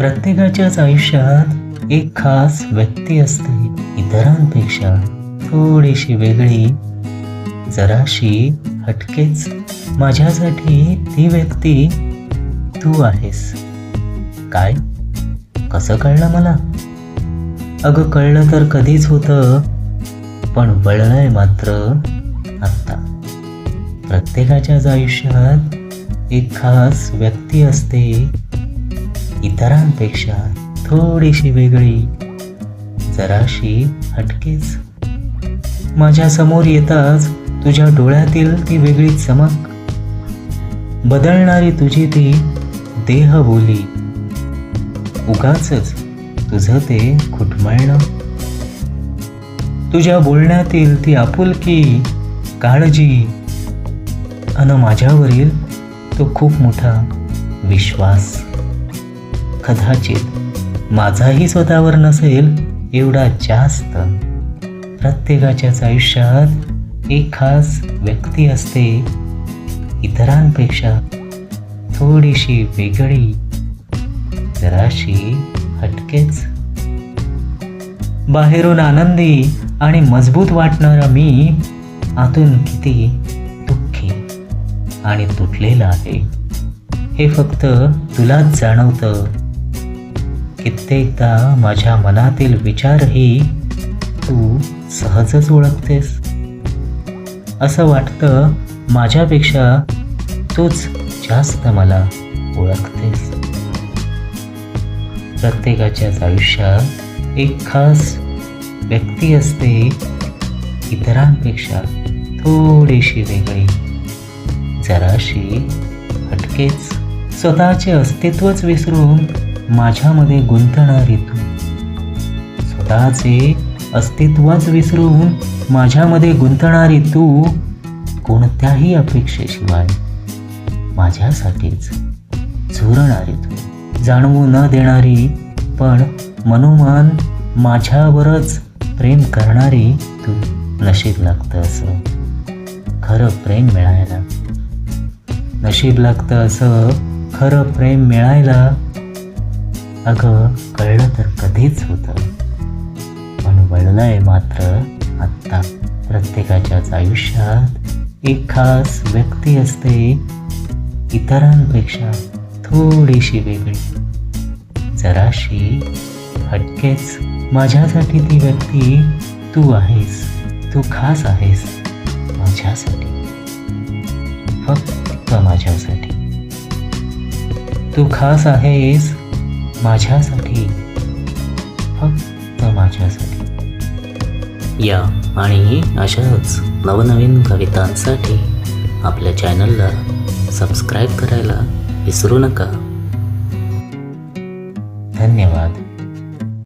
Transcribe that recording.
प्रत्येकाच्याच आयुष्यात एक खास व्यक्ती असते. इतरांपेक्षा थोडीशी वेगळी. जराशी हटकेच. माझ्यासाठी ती व्यक्ती तू आहेस. काय? कसं कळलं मला? अगं कळलं तर कधीच होतं पण वळलंय मात्र आत्ता. प्रत्येकाच्याच आयुष्यात एक खास व्यक्ती असते. इतरांपेक्षा थोडीशी वेगळी. जराशी हटकेच. माझ्यासमोर येताच तुझ्या डोळ्यातील ती वेगळी चमक. बदलणारी तुझी ती देहबोली उगाचच तुझं ते खुटमळणं. तुझ्या बोलण्यातील ती आपुलकी काळजी अन माझ्यावरील तो खूप मोठा विश्वास. कदाचित माझाही स्वतःवर नसेल एवढा जास्त. प्रत्येकाच्याच आयुष्यात एक खास व्यक्ती असते. इतरांपेक्षा थोडीशी वेगळी. जराशी हटकेच. बाहेरून आनंदी आणि मजबूत वाटणारा मी आतून किती दुःखी आणि तुटलेला आहे. हे फक्त तुलाच जाणवतं. कित्येकदा माझ्या मनातील विचारही तू सहजच ओळखतेस. असं वाटतं माझ्यापेक्षा तूच जास्त मला ओळखतेस. प्रत्येकाच्याच आयुष्यात एक खास व्यक्ती असते इतरांपेक्षा थोडीशी वेगळी. जराशी हटकेच स्वतःचे अस्तित्वच विसरून माझ्यामध्ये गुंतणारी तू. स्वतःचे अस्तित्वच विसरून माझ्यामध्ये गुंतणारी तू कोणत्याही अपेक्षेशिवाय. माझ्यासाठीच झुरणारी तू. जाणवू न देणारी पण मनोमन माझ्यावरच प्रेम करणारी तू. नशीब लागतं असं. खरं प्रेम मिळायला. नशीब लागतं असं खरं प्रेम मिळायला अगं कळलं तर कधीच होतं. पण वळलंय मात्र आत्ता प्रत्येकाच्याच आयुष्यात एक खास व्यक्ती असते. इतरांपेक्षा थोडीशी वेगळी. जराशी हटकेच माझ्यासाठी ती व्यक्ती तू आहेस तू खास आहेस माझ्यासाठी. फक्त माझ्यासाठी. तू खास आहेस माझ्यासाठी. फक्त माझ्यासाठी. या आणि अशाच नवनवीन कवितांसाठी आपल्या चॅनलला सबस्क्राईब करायला विसरू नका. धन्यवाद.